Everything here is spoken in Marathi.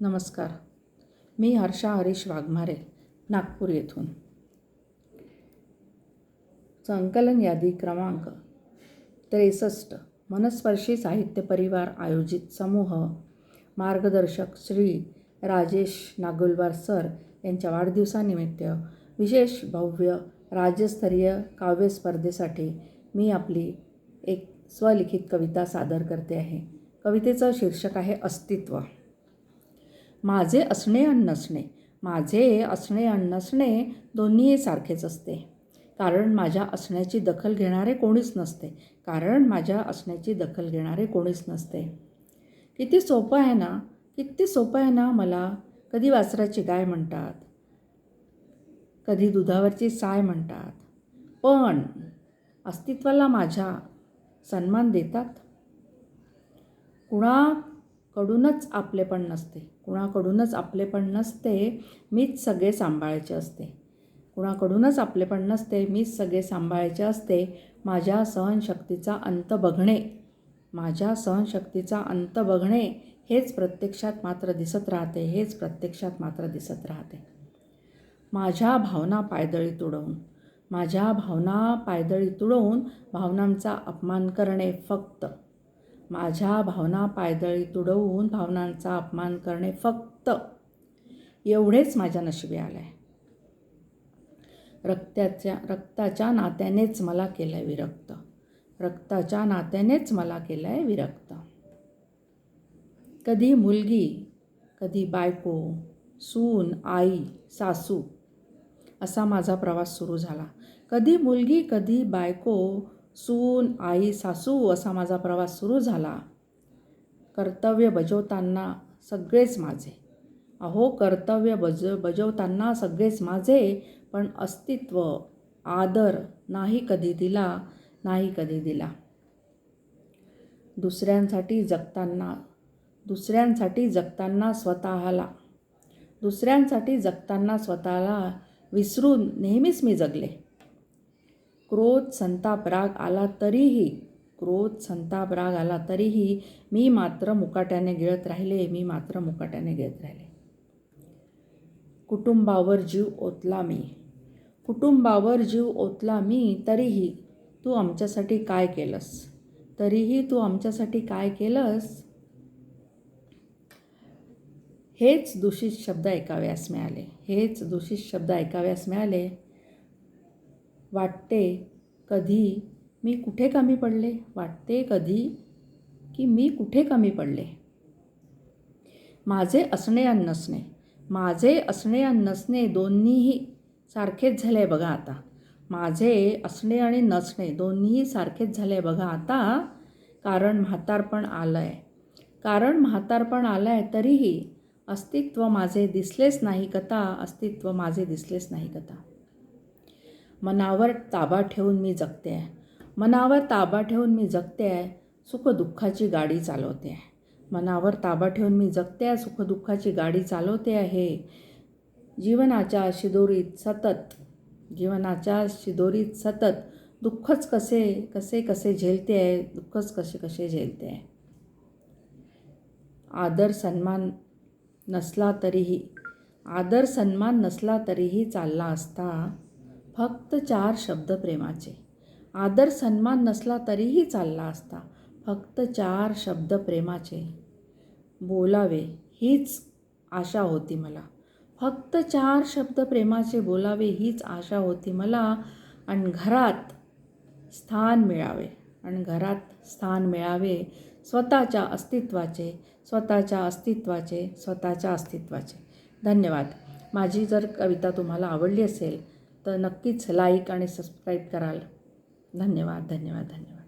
नमस्कार. मी हर्षा हरीश वाघमारे नागपूर येथून. संकलन यादी क्रमांक त्रेसष्ट. मनस्पर्शी साहित्य परिवार आयोजित समूह मार्गदर्शक श्री राजेश नागुलवार सर यांच्या वाढदिवसानिमित्त विशेष भव्य राज्यस्तरीय काव्य स्पर्धेसाठी मी आपली एक स्वलिखित कविता सादर करते आहे. कवितेचं शीर्षक आहे अस्तित्व. माझे असणे आणि नसणे माझे असणे आणि नसणे दोन्ही सारखेच असते. कारण माझ्या असण्याची दखल घेणारे कोणीच नसते. कारण माझ्या असण्याची दखल घेणारे कोणीच नसते. किती सोपं आहे ना? किती सोपं आहे ना मला? कधी वासराची गाय म्हणतात. कधी दुधावरची साय म्हणतात. पण अस्तित्वाला माझ्या सन्मान देतात? कुणा कडूनच आपलेपण नसते. कुणाकडूनच आपलेपण नसते मीच सगळे सांभाळायचे असते. कुणाकडूनच आपलेपण नसते मीच सगळे सांभाळायचे असते. माझ्या सहनशक्तीचा अंत बघणे. माझ्या सहनशक्तीचा अंत बघणे हेच प्रत्यक्षात मात्र दिसत राहते हेच प्रत्यक्षात मात्र दिसत राहते. माझ्या भावना पायदळी तुडवून माझ्या भावना पायदळी तुडवून भावनांचा अपमान करणे फक्त माझ्या भावना पायदळी तुडवून भावनांचा अपमान करणे फक्त एवढेच माझ्या नशिबी आलं आहे रक्ताच्या रक्ताच्या नात्यानेच मला केलं आहे विरक्त. रक्ताच्या नात्यानेच मला केलं आहे विरक्त. कधी मुलगी कधी बायको सून आई सासू असा माझा प्रवास सुरू झाला. कधी मुलगी कधी बायको सून आई सासू असा माझा प्रवास सुरू झाला. कर्तव्य बजवताना सगळेच माझे. अहो कर्तव्य बज बजवताना सगळेच माझे पण अस्तित्व आदर नाही कधी दिला नाही कधी दिला. दुसऱ्यांसाठी जगताना दुसऱ्यांसाठी जगताना स्वतःला दुसऱ्यांसाठी जगताना स्वतःला विसरून नेहमीच मी जगले. क्रोध संताप राग आला तरीही क्रोध संताप राग आला तरीही मी मात्र मुकाट्याने गिळत राहिले मी मात्र मुकाट्याने गिळत राहिले. कुटुंबावर जीव ओतला मी. कुटुंबावर जीव ओतला मी तरीही तू आमच्यासाठी काय केलंस? तरीही तू आमच्यासाठी काय केलंस? हेच दूषित शब्द ऐकाव्यास मिळाले. हेच दूषित शब्द ऐकाव्यास मिळाले. वाटते कधी मी कुठे कमी पडले? वाटते कधी की मी कुठे कमी पडले? माझे असणे आणि नसणे. माझे असणे आणि नसणे दोन्हीही सारखेच झाले आहे बघा आता. माझे असणे आणि नसणे दोन्हीही सारखेच झाले आहे बघा आता. कारण म्हातारपण आलं आहे कारण म्हातारपण आलं आहे तरीही अस्तित्व माझे दिसलेच नाही कथा अस्तित्व माझे दिसलेच नाही कथा. मनावर ताबा ठेवून मी जगते. आहे मनावर ताबा ठेवून मी जगते आहे सुखदुःखाची गाडी चालवते. आहे मनावर ताबा ठेवून मी जगते आहे सुखदुःखाची गाडी चालवते आहे. जीवनाच्या शिदोरीत सतत जीवनाच्या शिदोरीत सतत दुःखच कसे कसे कसे झेलते आहे दुःखच कसे कसे झेलते. आहे आदर सन्मान नसला तरीही आदर सन्मान नसला तरीही चालला असता फक्त चार शब्द प्रेमाचे. आदर सन्मान नसला तरीही चालला असता फक्त चार शब्द प्रेमाचे. बोलावे हीच आशा होती मला. फक्त चार शब्द प्रेमाचे बोलावे हीच आशा होती मला. आणि घरात स्थान मिळावे. आणि घरात स्थान मिळावे स्वतःच्या अस्तित्वाचे स्वतःच्या अस्तित्वाचे स्वतःच्या अस्तित्वाचे. धन्यवाद. माझी जर कविता तुम्हाला आवडली असेल तर नक्कीच लाईक आणि सबस्क्राईब कराल. धन्यवाद धन्यवाद धन्यवाद.